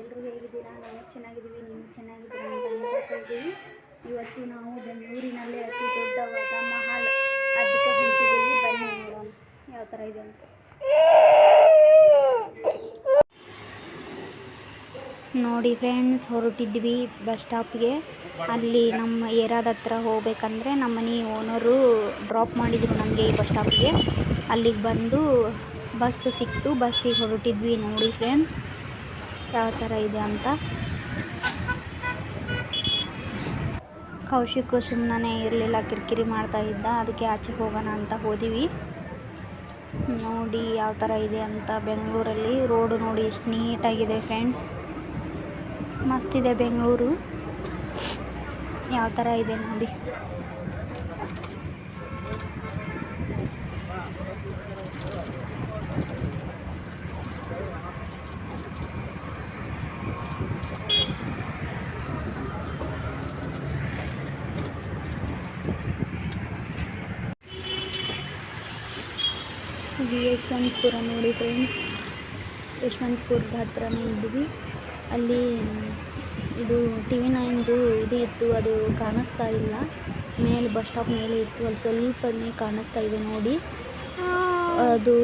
ಎಲ್ಲರೂ ಹೇಗಿದ್ದೀರಾ ನಾವು ಚೆನ್ನಾಗಿದ್ದೀವಿ, ನೀವು ಚೆನ್ನಾಗಿದ್ದೀರಾ ಅಂತ ಇವತ್ತು ನಾವು ಬೆಂಗಳೂರಿನಲ್ಲೇ ಅತಿ ದೊಡ್ಡವಾದ ಮಹಾಲ್ ಅದಕ್ಕೆ ಹೊಂಟಿದ್ದೀವಿ ಬನ್ನಿ ನೋಡೋಣ. ಯಾವ ಥರ ಇದೆ ಅಂತ. ನೋಡಿ ಫ್ರೆಂಡ್ಸ್ ಹೊರಟಿದ್ವಿ ಬಸ್ ಸ್ಟಾಪ್ಗೆ ಅಲ್ಲಿ ನಮ್ಮ ಏರಾದ ಹತ್ರ ಹೋಗ್ಬೇಕಂದ್ರೆ ನಮ್ಮ ಮನೆ ಓನರು ಡ್ರಾಪ್ ಮಾಡಿದರು ನಮಗೆ ಈ ಬಸ್ ಸ್ಟಾಪ್ಗೆ ಅಲ್ಲಿಗೆ ಬಂದು ಬಸ್ ಸಿಕ್ತು. ಬಸ್ಸಿಗೆ ಹೊರಟಿದ್ವಿ ನೋಡಿ ಫ್ರೆಂಡ್ಸ್ ಯಾವ ಥರ ಇದೆ ಅಂತ. ಕೌಶಿಕ್ ಸುಮ್ಮನೆ ಇರಲಿಲ್ಲ, ಕಿರಿಕಿರಿ ಮಾಡ್ತಾ ಇದ್ದ. ಅದಕ್ಕೆ ಆಚೆ ಹೋಗೋಣ ಅಂತ ಹೋದಿವಿ. ನೋಡಿ ಯಾವ ಥರ ಇದೆ ಅಂತ ಬೆಂಗಳೂರಲ್ಲಿ. ರೋಡು ನೋಡಿ ಎಷ್ಟು ನೀಟಾಗಿದೆ ಫ್ರೆಂಡ್ಸ್. ಮಸ್ತಿದೆ ಬೆಂಗಳೂರು. ಯಾವ ಥರ ಇದೆ ನೋಡಿ. ಇದು ಯಶವಂತಪುರ ನೋಡಿ ಫ್ರೆಂಡ್ಸ್ ಯಶವಂತಪುರದ ಹತ್ರನೇ ಇದ್ವಿ ಅಲ್ಲಿ ಇದು ಟಿ ವಿ ನೈನ್ದು ಇದು ಇತ್ತು, ಅದು ಕಾಣಿಸ್ತಾ ಇಲ್ಲ. ಮೇಲೆ ಬಸ್ ಸ್ಟಾಪ್ ಮೇಲೆ ಇತ್ತು, ಅಲ್ಲಿ ಸ್ವಲ್ಪನೇ ಕಾಣಿಸ್ತಾ ಇದೆ ನೋಡಿ. ಅದು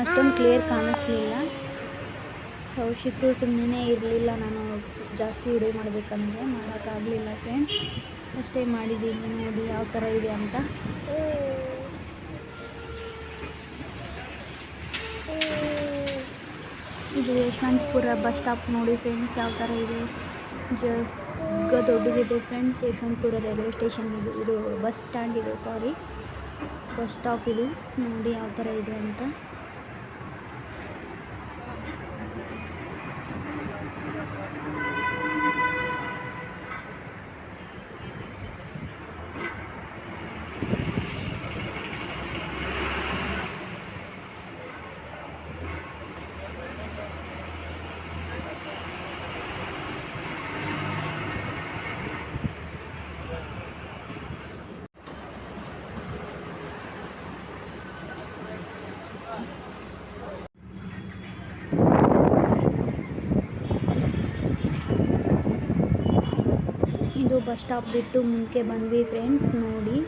ಅಷ್ಟೊಂದು ಕ್ಲಿಯರ್ ಕಾಣಿಸ್ಲಿಲ್ಲ. ಕೌಶಿಕ್ ಸುಮ್ಮನೆ ಇರಲಿಲ್ಲ ನಾನು, ಜಾಸ್ತಿ ವಿಡಿಯೋ ಮಾಡಬೇಕಂದ್ರೆ ಮಾಡೋಕ್ಕಾಗಲಿಲ್ಲ ಫ್ರೆಂಡ್ಸ್ ಅಷ್ಟೇ ಮಾಡಿದ್ದೀನಿ ನೋಡಿ, ಯಾವ ಥರ ಇದೆ ಅಂತ. ಇದು ಯಶವಂತಪುರ ಬಸ್ ಸ್ಟಾಪ್ ನೋಡಿ ಫ್ರೆಂಡ್ಸ್, ಯಾವ ಥರ ಇದೆ. ಜಸ್ಟ್ ದೊಡ್ಡದಿದೆ ಫ್ರೆಂಡ್ಸ್, ಯಶವಂತಪುರ ರೈಲ್ವೆ ಸ್ಟೇಷನ್ ಇದು ಇದು ಬಸ್ ಸ್ಟ್ಯಾಂಡ್ ಇದೆ ಸಾರಿ ಬಸ್ ಸ್ಟಾಪ್ ಇದು, ನೋಡಿ ಯಾವ ಥರ ಇದೆ ಅಂತ ಇದು ಬಸ್ ಸ್ಟಾಪ್ ಬಿಟ್ಟು ಮುಂದಕ್ಕೆ ಬಂದ್ವಿ ಫ್ರೆಂಡ್ಸ್ ನೋಡಿ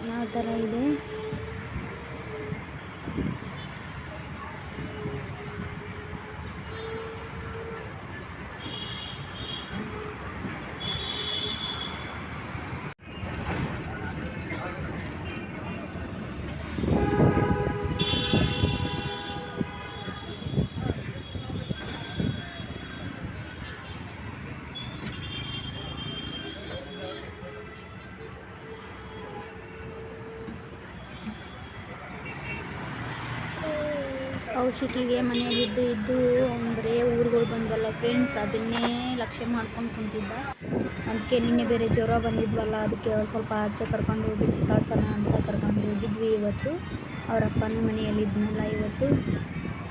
ಯಾವ ಥರ ಇದೆ. ಕೌಶಿಕಿಗೆ ಮನೆಯಲ್ಲಿದ್ದು ಇದ್ದು ಅಂದರೆ ಊರುಗಳು ಬಂದಲ್ಲ ಫ್ರೆಂಡ್ಸ್ ಅದನ್ನೇ ಲಕ್ಷ್ಯ ಮಾಡ್ಕೊಂಡು ಕುಂತಿದ್ದ. ಅದಕ್ಕೆ ನಿನ್ನೆ ಬೇರೆ ಜ್ವರ ಬಂದಿದ್ವಲ್ಲ, ಅದಕ್ಕೆ ಸ್ವಲ್ಪ ಆಚೆ ಕರ್ಕೊಂಡು ಹೋಗಿ ಸುತ್ತಾಡ್ಸೋಣ ಅಂತ ಕರ್ಕೊಂಡು ಹೋಗಿದ್ವಿ ಇವತ್ತು. ಅವ್ರ ಅಪ್ಪನೂ ಮನೆಯಲ್ಲಿದ್ದನಲ್ಲ ಇವತ್ತು.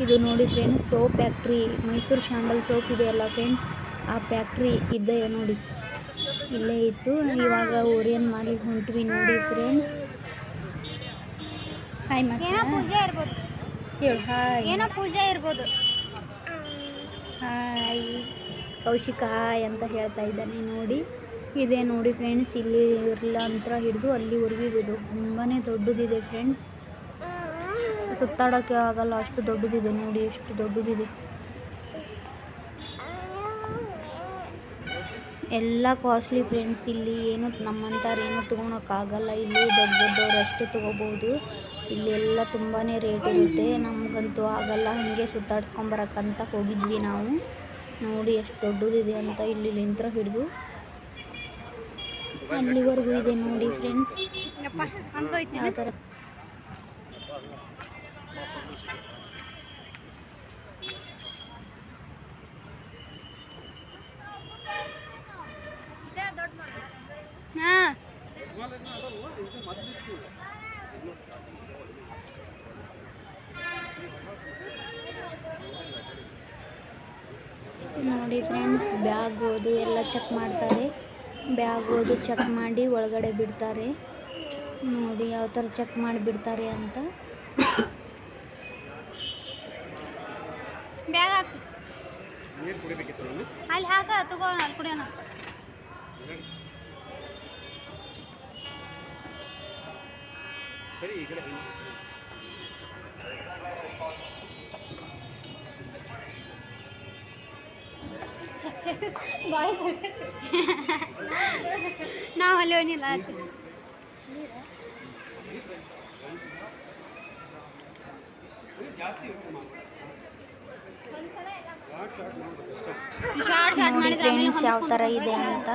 ಇದು ನೋಡಿ friends soap factory Mysore sandal soap ಇದೆಯಲ್ಲ ಫ್ರೆಂಡ್ಸ್ ಆ ಫ್ಯಾಕ್ಟ್ರಿ ಇದ್ದೇ ನೋಡಿ. ಇಲ್ಲೇ ಇತ್ತು. ಇವಾಗ ಓರಿಯನ್ ಮಾಲಿಗೆ ಹೊಂಟ್ವಿ ನೋಡಿ ಫ್ರೆಂಡ್ಸ್ ಹಾಯ್ ಪೂಜೆ ಹೇಳು ಹಾಯ್ ಏನೋ ಪೂಜೆ ಇರ್ಬೋದು. ಹಾಯ್ ಕೌಶಿಕ ಹಾಯ್ ಅಂತ ಹೇಳ್ತಾ ಇದ್ದಾನೆ ನೋಡಿ. ಇದೆ ನೋಡಿ ಫ್ರೆಂಡ್ಸ್ ಇಲ್ಲಿ ಇರಲ್ಲ ಅಂತ ಹಿಡಿದು ಅಲ್ಲಿ ಇದು ತುಂಬಾ ದೊಡ್ಡದಿದೆ ಫ್ರೆಂಡ್ಸ್ ಸುತ್ತಾಡೋಕ್ಕೆ ಆಗಲ್ಲ ಅಷ್ಟು ದೊಡ್ಡದಿದೆ ನೋಡಿ ಎಷ್ಟು ದೊಡ್ಡದಿದೆ. ಎಲ್ಲ ಕಾಸ್ಟ್ಲಿ ಫ್ರೆಂಡ್ಸ್ ಇಲ್ಲಿ ಏನು ನಮ್ಮಂಥವ್ರು ಏನು ತೊಗೊಳಕ್ಕಾಗಲ್ಲ. ಇಲ್ಲಿ ದೊಡ್ಡ ದೊಡ್ಡವ್ರು ಅಷ್ಟೇ ತೊಗೋಬೋದು. ಇಲ್ಲಿ ಎಲ್ಲ ತುಂಬಾ ರೇಟ್ ಇರುತ್ತೆ. ನಮಗಂತೂ ಆಗಲ್ಲ. ಹಾಗೆ ಸುತ್ತಾಡ್ಸ್ಕೊಂಬರಕ್ಕಂತ ಹೋಗಿದ್ವಿ ನಾವು. ನೋಡಿ ಎಷ್ಟು ದೊಡ್ಡದಿದೆ ಅಂತ ಇಲ್ಲಿ ನಿಂತ್ರ ಹಿಡಿದು. ಅಲ್ಲಿವರೆಗೂ ಇದೆ ನೋಡಿ ಫ್ರೆಂಡ್ಸ್ ಆ ಥರ ಹಾಂ ನೋಡಿ ಫ್ರೆಂಡ್ಸ್ ಬ್ಯಾಗ್ ಓದು ಎಲ್ಲ ಚೆಕ್ ಮಾಡ್ತಾರೆ. ಬ್ಯಾಗ್ ಓದು ಚೆಕ್ ಮಾಡಿ ಒಳಗಡೆ ಬಿಡ್ತಾರೆ. ನೋಡಿ ಯಾವ ಥರ ಚೆಕ್ ಮಾಡಿ ಬಿಡ್ತಾರೆ ಅಂತ. ಬ್ಯಾಗ್ ಹಾಕು. ಅಲ್ಲಿ ಹಾಕ ಕುಡಿಯೋಣ. ಸರಿ ಈ ನಾವು ಅಲ್ಲಿ ಹೋಗಿಲ್ಲ ಫ್ರೆಂಡ್ಸ್ ಯಾವ ಥರ ಇದೆ ಅಂತ.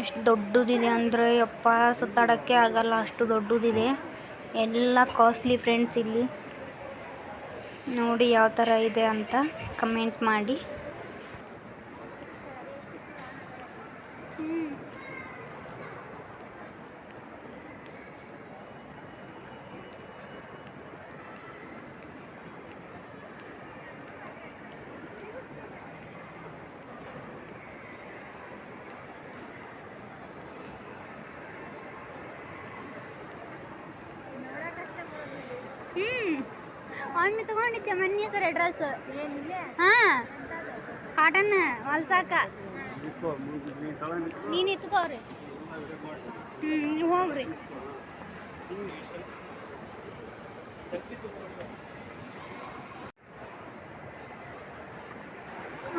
ಎಷ್ಟು ದೊಡ್ಡದಿದೆ ಅಂದರೆ ಯಪ್ಪ ಸುತ್ತಾಡೋಕ್ಕೆ ಆಗಲ್ಲ ಅಷ್ಟು ದೊಡ್ಡದಿದೆ. ಎಲ್ಲ ಕಾಸ್ಟ್ಲಿ ಫ್ರೆಂಡ್ಸ್ ಇಲ್ಲಿ. ನೋಡಿ ಯಾವ ಥರ ಇದೆ ಅಂತ ಕಮೆಂಟ್ ಮಾಡಿ. ಒಮ್ಮೆ ತಗೊಂಡಿದ್ದೆ ಮೊನ್ನೆ ಸರ್ ಡ್ರೆಸ್ ಹಾ. ಕಾಟನ್ ಹೊಲ್ಸಾಕ. ನೀನ್ ಹ್ಮ್ ನೀವು ಹೋಗ್ರಿ.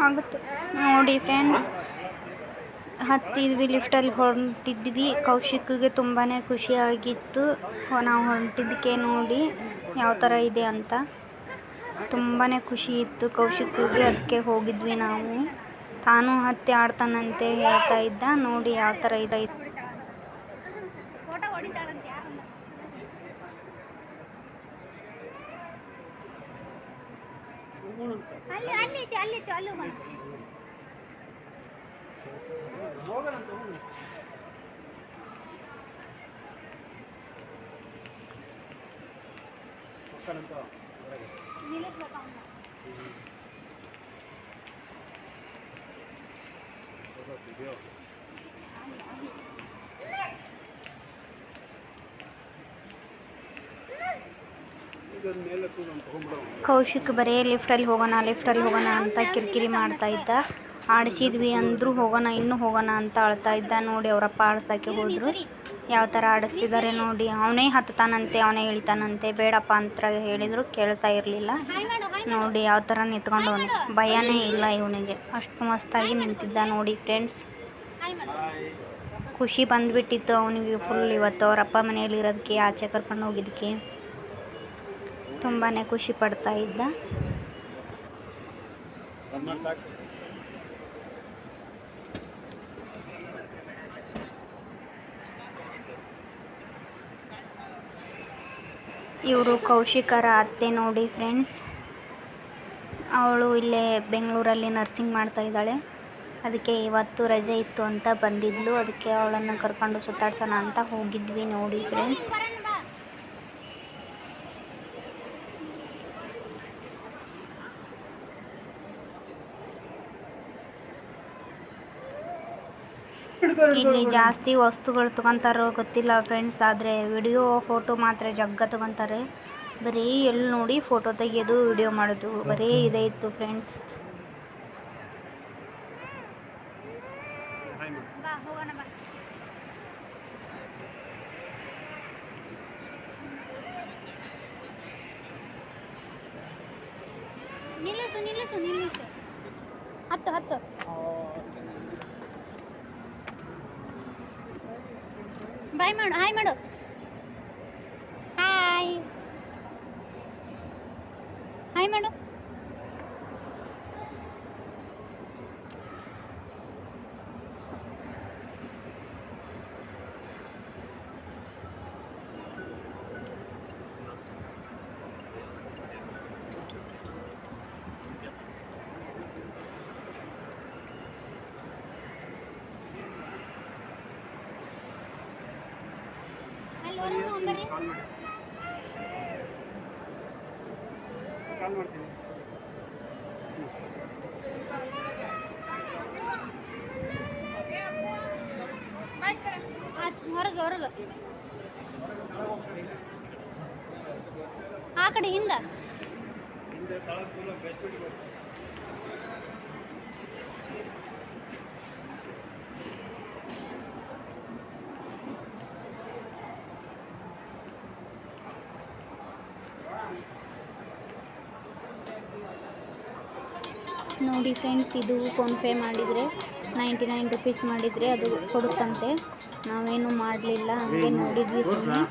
ಆಗುತ್ತೆ. ನೋಡಿ ಫ್ರೆಂಡ್ಸ್ ಹತ್ತಿದ್ವಿ ಲಿಫ್ಟಲ್ಲಿ ಹೊರಟಿದ್ವಿ. ಕೌಶಿಕ್ಗೆ ತುಂಬಾ ಖುಷಿಯಾಗಿತ್ತು. ನಾವು ಹೊರಟಿದ್ದಕ್ಕೆ ನೋಡಿ. ಯಾವ ಥರ ಇದೆ ಅಂತ ತುಂಬಾ ಖುಷಿ ಇತ್ತು. ಕೌಶಿಕ್ಗೆ ಅದಕ್ಕೆ ಹೋಗಿದ್ವಿ ನಾವು. ತಾನು ಹತ್ತಿ ಆಡ್ತಾನಂತೆ ಹೇಳ್ತಾ ಇದ್ದ. ನೋಡಿ ಯಾವ ಥರ ಇದೆ. ಅಲ್ಲಿ ಅಲ್ಲಿ ಐತಿ ಅಲ್ಲಿ ಐತಿ ಅಲ್ಲಿ ಹೋಗೋಣ ಹೋಗ್ತಾನಂತ ಹೊರಗೆ. ನಿಲ್ಲಿಸ್ಬೇಕು ಅವ್ನ ಹೋಗೋ video. ಇದೊಂದು ಮೇಲೆ ಕೂಡ ಒಂದು ಬರೇ ಕೌಶಿಕ್ ಬರೀ ಲಿಫ್ಟಲ್ಲಿ ಹೋಗೋಣ ಲಿಫ್ಟಲ್ಲಿ ಹೋಗೋಣ ಅಂತ ಕಿರಿಕಿರಿ ಮಾಡ್ತಾ ಇದ್ದ. ಆಡಿಸಿದ್ವಿ ಅಂದ್ರು ಹೋಗೋಣ, ಇನ್ನೂ ಹೋಗೋಣ ಅಂತ ಅಳ್ತಾ ಇದ್ದ. ನೋಡಿ ಅವರಪ್ಪ ಆಡ್ಸೋಕ್ಕೆ ಹೋದರು. ಯಾವ ಥರ ಆಡಿಸ್ತಿದ್ದಾರೆ ನೋಡಿ. ಅವನೇ ಹತ್ತಾನಂತೆ ಅವನೇ ಇಳಿತಾನಂತೆ. ಬೇಡಪ್ಪ ಅಂತ ಹೇಳಿದ್ರು, ಕೇಳ್ತಾ ಇರಲಿಲ್ಲ. ನೋಡಿ ಯಾವ ಥರ ನಿಂತ್ಕೊಂಡವನು ಭಯನೇ ಇಲ್ಲ ಇವನಿಗೆ. ಅಷ್ಟು ಮಸ್ತಾಗಿ ನಿಂತಿದ್ದ ನೋಡಿ ಫ್ರೆಂಡ್ಸ್ ಖುಷಿ ಬಂದ್ಬಿಟ್ಟಿತ್ತು ಅವನಿಗೆ ಫುಲ್ ಇವತ್ತು. ಅವ್ರ ಅಪ್ಪ ಮನೆಯಲ್ಲಿ ಇರೋದಕ್ಕೆ, ಆಚೆ ಕರ್ಕೊಂಡು ಹೋಗಿದ್ದಕ್ಕೆ ತುಂಬಾ ಖುಷಿ ಪಡ್ತಾ ಇದ್ದ. ಇವರು ಕೌಶಿಕರ ಅತ್ತೆ ನೋಡಿ ಫ್ರೆಂಡ್ಸ್ ಅವಳು ಇಲ್ಲೇ ಬೆಂಗಳೂರಲ್ಲಿ ನರ್ಸಿಂಗ್ ಮಾಡ್ತಾ ಇದ್ದಾಳೆ. ಅದಕ್ಕೆ ಇವತ್ತು ರಜೆ ಇತ್ತು ಅಂತ ಬಂದಿದ್ಲು. ಅದಕ್ಕೆ ಅವಳನ್ನು ಕರ್ಕೊಂಡು ಸುತ್ತಾಡ್ಸೋಣ ಅಂತ ಹೋಗಿದ್ವಿ ನೋಡಿ ಫ್ರೆಂಡ್ಸ್ ಇಲ್ಲಿ ಜಾಸ್ತಿ ವಸ್ತುಗಳು ತಗೋಂತಾರೋ ಗೊತ್ತಿಲ್ಲ ಫ್ರೆಂಡ್ಸ್ ಆದರೆ ವಿಡಿಯೋ ಫೋಟೋ ಮಾತ್ರ ಜಗ್ಗ ತಗೋಂತಾರೆ. ಬರೀ ಎಲ್ಲಿ ನೋಡಿ ಫೋಟೋ ತೆಗೆಯೋದು ವಿಡಿಯೋ ಮಾಡೋದು ಬರೀ ಇದೇ ಇತ್ತು ಫ್ರೆಂಡ್ಸ್ ಹಾಯ್ ಮಾಡು. ಬಾ ಹೋಗೋಣ ಬಾ ನಿಲ್ಲಿಸು ನಿಲ್ಲಿಸು ನಿಲ್ಲಿಸು ಹತ್ತು ಹತ್ತು ಬಾಯ್ ಮಾಡು ಹಾಯ್ ಮಾಡು ಹಾಯ್ ಹಾಯ್ ಮಾಡು ಅಲ್ಲಿ ಹೊರಗೆ ಹೋಗ್ಬರ್ರಿ ಕಾಲ್ ಮಾಡಿ ಕಾಲ್ ಮಾಡ್ತೀನಿ. ಹೊರಗೆ ಹೊರಗೆ. ಆ ಕಡೆ ಹಿಂದ. ನೋಡಿ ಫ್ರೆಂಡ್ಸ್ ಇದು ಫೋನ್ಪೇ ಮಾಡಿದರೆ ನೈಂಟಿ ನೈನ್ ರುಪೀಸ್ ಮಾಡಿದರೆ ಅದು ಕೊಡುತ್ತಂತೆ. ನಾವೇನು ಮಾಡಲಿಲ್ಲ, ಹಂಗೆ ನೋಡಿದ್ವಿ ಸುಮ್ಮನೆ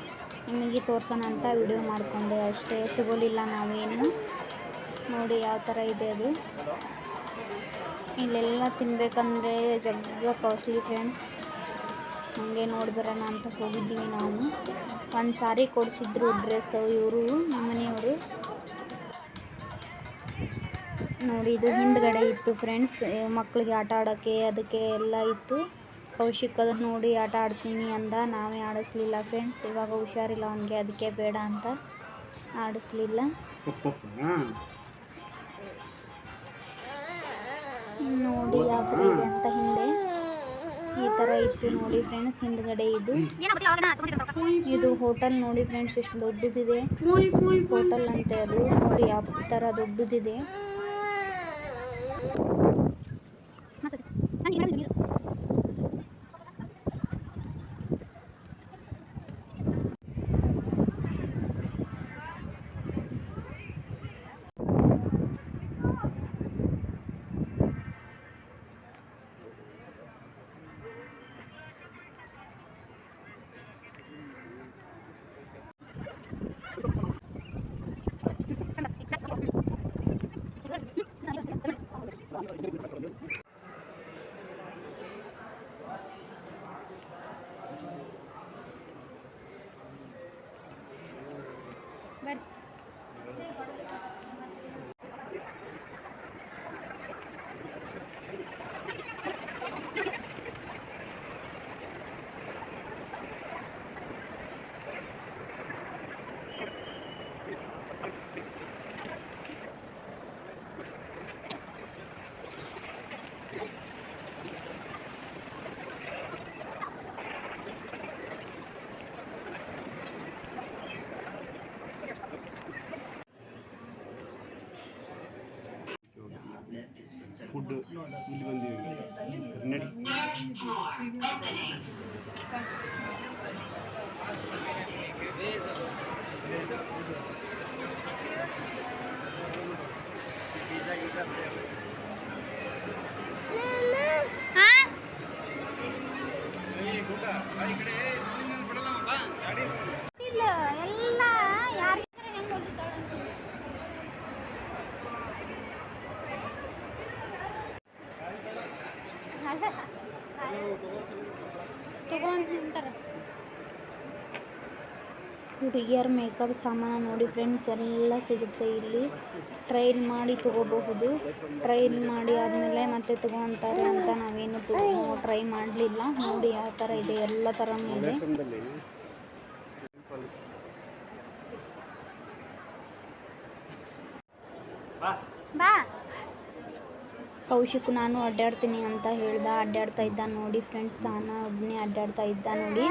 ನಿಮಗೆ ತೋರ್ಸೋಣ ಅಂತ ವಿಡಿಯೋ ಮಾಡಿಕೊಂಡೆ. ಅಷ್ಟೇ ತಗೊಲಿಲ್ಲ ನಾವೇನು. ನೋಡಿ ಯಾವ ಥರ ಇದೆ ಅದು. ಇಲ್ಲೆಲ್ಲ ತಿನ್ಬೇಕಂದ್ರೆ ಜಗ್ಗ ಕಾಸ್ಟ್ಲಿ ಫ್ರೆಂಡ್ಸ್ ಹಾಗೆ ನೋಡ್ಬರೋಣ ಅಂತ ಹೋಗಿದ್ದೀವಿ ನಾವು. ಒಂದು ಸಾರಿ ಕೊಡಿಸಿದ್ರು ಡ್ರೆಸ್ಸು ಇವರು, ನಮ್ಮನೆಯವರು. ನೋಡಿ, ಇದು ಹಿಂದ್ಗಡೆ ಇತ್ತು ಫ್ರೆಂಡ್ಸ್ ಮಕ್ಕಳಿಗೆ ಆಟ ಆಡೋಕ್ಕೆ ಅದಕ್ಕೆ ಎಲ್ಲ ಇತ್ತು. ಕೌಶಿಕ್ ಅದನ್ನು ನೋಡಿ, ಆಟ ಆಡ್ತೀನಿ ಅಂದ. ನಾವೇ ಆಡಿಸ್ಲಿಲ್ಲ ಫ್ರೆಂಡ್ಸ್ ಇವಾಗ ಹುಷಾರಿಲ್ಲ, ಅವನಿಗೆ ಅದಕ್ಕೆ ಬೇಡ ಅಂತ ಆಡಿಸ್ಲಿಲ್ಲ. ನೋಡಿ ಯಾವ ಅಂತ ಹಿಂದೆ. ಈ ಥರ ಇತ್ತು ನೋಡಿ ಫ್ರೆಂಡ್ಸ್ ಹಿಂದ್ಗಡೆ ಇದು. ಇದು ಹೋಟೆಲ್ ನೋಡಿ ಫ್ರೆಂಡ್ಸ್ ಎಷ್ಟು ದೊಡ್ಡದಿದೆ. ಹೋಟೆಲ್ ಅಂತೆ ಅದು. ನೋಡಿ, ಯಾವ ಥರ ದೊಡ್ಡದಿದೆ. ಫುಡ್ ಇಲ್ಲಿ ಬಂದೀವಿ ಸರಿ ನಡಿ. ಇಲ್ಲ ಎಲ್ಲ ಯಾರಿಗೆ ಹೆಂಗೆ ಹೋಗಿದ್ದಾಳೆ ಹುಡುಗಿಯರ ಮೇಕಪ್ ಸಾಮಾನು ನೋಡಿ ಫ್ರೆಂಡ್ಸ್ ಎಲ್ಲ ಸಿಗುತ್ತೆ ಇಲ್ಲಿ. ಟ್ರೈಲ್ ಮಾಡಿ ತಗೋಬಹುದು. ಟ್ರೈಲ್ ಮಾಡಿ ಆದಮೇಲೆ ಮತ್ತೆ ತಗೋತಾರೆ ಅಂತ ನಾವೇನು ತಗೋ ಟ್ರೈ ಮಾಡಲಿಲ್ಲ. ನೋಡಿ ಯಾವ ತರ ಇದೆ, ಎಲ್ಲ ತರ ಇದೆ. ಕೌಶಿಕ್ ನಾನು ಅಡ್ಡಾಡ್ತೀನಿ ಅಂತ ಹೇಳ್ದ ಅಡ್ಡಾಡ್ತಾ ಇದ್ದ ನೋಡಿ ಫ್ರೆಂಡ್ಸ್ ತಾನ ಒಬ್ಬನೇ ಅಡ್ಡಾಡ್ತಾ ಇದ್ದ ನೋಡಿ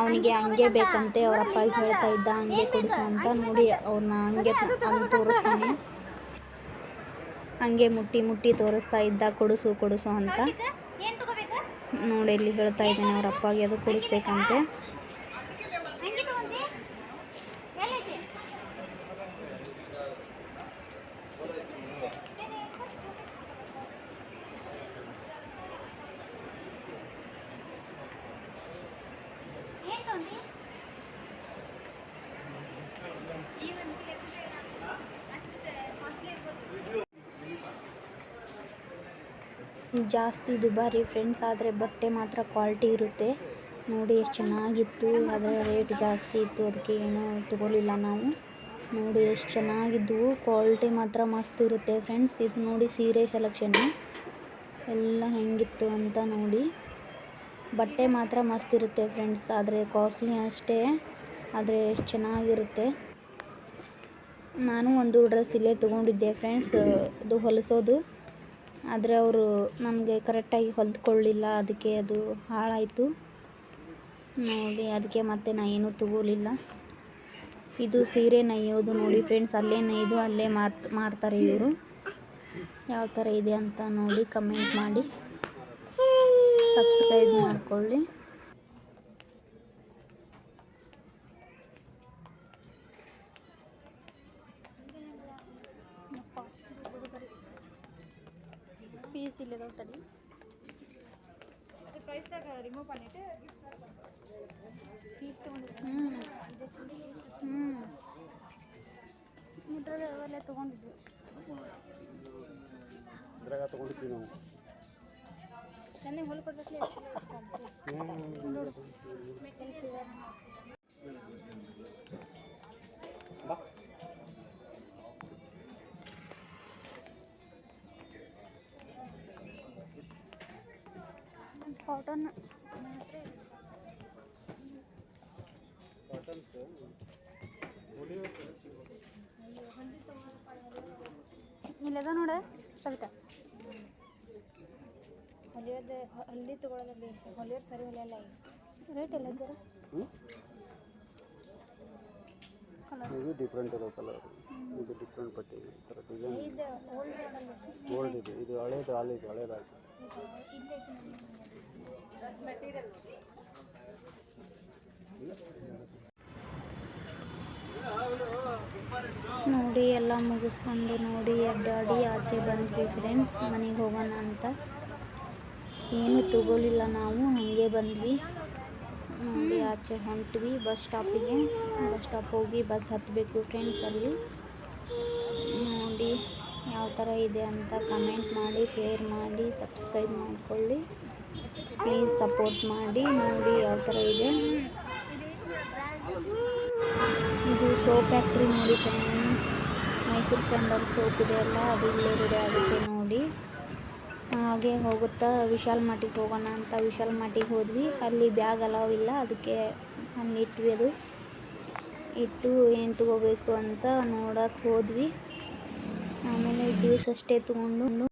ಅವನಿಗೆ ಹಂಗೆ ಬೇಕಂತೆ ಅವ್ರ ಹೇಳ್ತಾ ಇದ್ದ ಹಂಗೆ ಕೊಡಿಸು ಅಂತ ನೋಡಿ ಅವ್ರನ್ನ ಹಂಗೆ ಹಂಗೆ ತೋರಿಸ್ತಾನೆ. ಹಂಗೆ ಮುಟ್ಟಿ ಮುಟ್ಟಿ ತೋರಿಸ್ತಾ ಇದ್ದ ಕೊಡಿಸು ಕೊಡಿಸು ಅಂತ. ನೋಡಿ ಇಲ್ಲಿ ಹೇಳ್ತಾ ಇದ್ದಾನೆ ಅವ್ರ ಅಪ್ಪಗೆ ಅದು ಕೊಡಿಸ್ಬೇಕಂತೆ. ಜಾಸ್ತಿ ದುಬಾರಿ ಫ್ರೆಂಡ್ಸ್ ಆದರೆ ಬಟ್ಟೆ ಮಾತ್ರ ಕ್ವಾಲಿಟಿ ಇರುತ್ತೆ. ನೋಡಿ ಎಷ್ಟು ಚೆನ್ನಾಗಿತ್ತು ಅದರ ರೇಟ್ ಜಾಸ್ತಿ ಇತ್ತು ಅದಕ್ಕೆ ಏನೂ ತಗೊಲಿಲ್ಲ ನಾವು. ನೋಡಿ ಎಷ್ಟು ಚೆನ್ನಾಗಿದ್ದವು ಕ್ವಾಲಿಟಿ ಮಾತ್ರ ಮಸ್ತ್ ಇರುತ್ತೆ ಫ್ರೆಂಡ್ಸ್ ಇದು ನೋಡಿ ಸೀರೆ ಸೆಲೆಕ್ಷನ್ನು ಎಲ್ಲ ಹೆಂಗಿತ್ತು ಅಂತ ನೋಡಿ. ಬಟ್ಟೆ ಮಾತ್ರ ಮಸ್ತ್ ಇರುತ್ತೆ ಫ್ರೆಂಡ್ಸ್ ಆದರೆ ಕಾಸ್ಟ್ಲಿ ಅಷ್ಟೇ, ಆದರೆ ಎಷ್ಟು ಚೆನ್ನಾಗಿರುತ್ತೆ. ನಾನು ಒಂದು ಡ್ರೆಸ್ ಇಲ್ಲೇ ತೊಗೊಂಡಿದ್ದೆ ಫ್ರೆಂಡ್ಸ್ ಅದು ಹೊಲಿಸೋದು. ಆದರೆ ಅವರು ನಮಗೆ ಕರೆಕ್ಟಾಗಿ ಹೊಲ್ದುಕೊಳ್ಳಿಲ್ಲ, ಅದಕ್ಕೆ ಅದು ಹಾಳಾಯಿತು. ನೋಡಿ, ಅದಕ್ಕೆ ಮತ್ತೆ ನಾ ಏನೂ ತಗೋಲಿಲ್ಲ ಇದು ಸೀರೆ ನೈಯೋದು ನೋಡಿ ಫ್ರೆಂಡ್ಸ್ ಅಲ್ಲೇ ನೈದು ಅಲ್ಲೇ ಮಾರ್ತಾರೆ ಇವರು. ಯಾವ ಥರ ಇದೆ ಅಂತ ನೋಡಿ ಕಮೆಂಟ್ ಮಾಡಿ. ಸಬ್ಸ್ಕ್ರೈಬ್ ಮಾಡಿಕೊಳ್ಳಿ. ಕೀಸ್ ಇಲ್ಲದಾವ ತಡಿ ಪ್ರೈಸ್ದಾಗ ರಿಮೂವ್ பண்ணிட்டு ಕೀಸ್ ತೊಗೊಂಡಿದ್ದೆ ಹ್ಞೂ ಹ್ಞೂ ಇದ್ರಾಗ ಅವೆಲ್ಲ ತೊಗೊಂಡಿದ್ವಿ ಇದ್ರಾಗ ತೊಗೊಂಡಿದ್ವಿ ನಾವು ಚೆನ್ನಾಗಿ ಹೊಲ್ಕೊಡ್ಬೇಕಲ್ಲ ಕಾಟನ್ ಇಲ್ಲದ ನೋಡ ಸವಿತಾ. ಹೊಲಿಯೋದು ಹಲ್ದಿ ತೊಗೊಳೋದು ಬೇಷ ಹೊಲಿಯೋರು ಸರಿ ಹೊಲಿಯಲ್ಲ ಈಗ ರೇಟ್ ಎಲ್ಲ ಇದ್ದಾರೆ ಇದು ಡಿಫ್ರೆಂಟ್ ಇರೋ ಕಲರ್ ಇದು ಡಿಫ್ರೆಂಟ್ ಪಟ್ಟಿ ಈ ಥರ ಡಿಸೈನ್ ಇದು ಓಲ್ಡ್ ಇದೆ ಇದು ಹಳೇದು ಹಾಲಿದು ಹಳೇದಾಯ್ತು. ನೋಡಿ, ಎಲ್ಲ ಮುಗಿಸ್ಕೊಂಡು ನೋಡಿ ಅಡ್ಡಾಡಿ ಆಚೆ ಬಂದ್ವಿ ಫ್ರೆಂಡ್ಸ್ ಮನೆಗೆ ಹೋಗೋಣ ಅಂತ. ಏನು ತಗೋಲಿಲ್ಲ ನಾವು, ಹಾಗೆ ಬಂದ್ವಿ. ನೋಡಿ, ಆಚೆ ಹೊಂಟ್ವಿ ಬಸ್ ಸ್ಟಾಪಿಗೆ ಬಸ್ ಸ್ಟಾಪ್ ಹೋಗಿ ಬಸ್ ಹತ್ತಬೇಕು ಫ್ರೆಂಡ್ಸ್ ಅಲ್ಲಿ. ನೋಡಿ ಯಾವ ಥರ ಇದೆ ಅಂತ ಕಮೆಂಟ್ ಮಾಡಿ ಶೇರ್ ಮಾಡಿ ಸಬ್ಸ್ಕ್ರೈಬ್ ಮಾಡಿಕೊಳ್ಳಿ. ಪ್ಲೀಸ್ ಸಪೋರ್ಟ್ ಮಾಡಿ, ನೋಡಿ ಯಾವ ಥರ ಇದೆ. ಇದು ಸೋಪ್ ಫ್ಯಾಕ್ಟ್ರಿ ನೋಡಿ ಫ್ರೆಂಡ್ಸ್. ಮೈಸೂರು ಸ್ಯಾಂಡಲ್ ಸೋಪ್ ಇದೆ ಅಲ್ಲ, ಅದು ಇಲ್ಲೇ ಆಗುತ್ತೆ ನೋಡಿ. ಹಾಗೆ ಹೋಗುತ್ತಾ ವಿಶಾಲ್ ಮಾಟಿಗೆ ಹೋಗೋಣ ಅಂತ ವಿಶಾಲ್ ಮಾಟಿಗೆ ಹೋದ್ವಿ. ಅಲ್ಲಿ ಬ್ಯಾಗ್ ಅಲಾವ್ ಇಲ್ಲ, ಅದಕ್ಕೆ ಅಲ್ಲಿ ಇಟ್ವಿ ಅದು. ಇಟ್ಟು ಏನು ತಗೋಬೇಕು ಅಂತ ನೋಡೋಕೆ ಹೋದ್ವಿ. ಆಮೇಲೆ ಜ್ಯೂಸ್ ಅಷ್ಟೇ ತೊಗೊಂಡು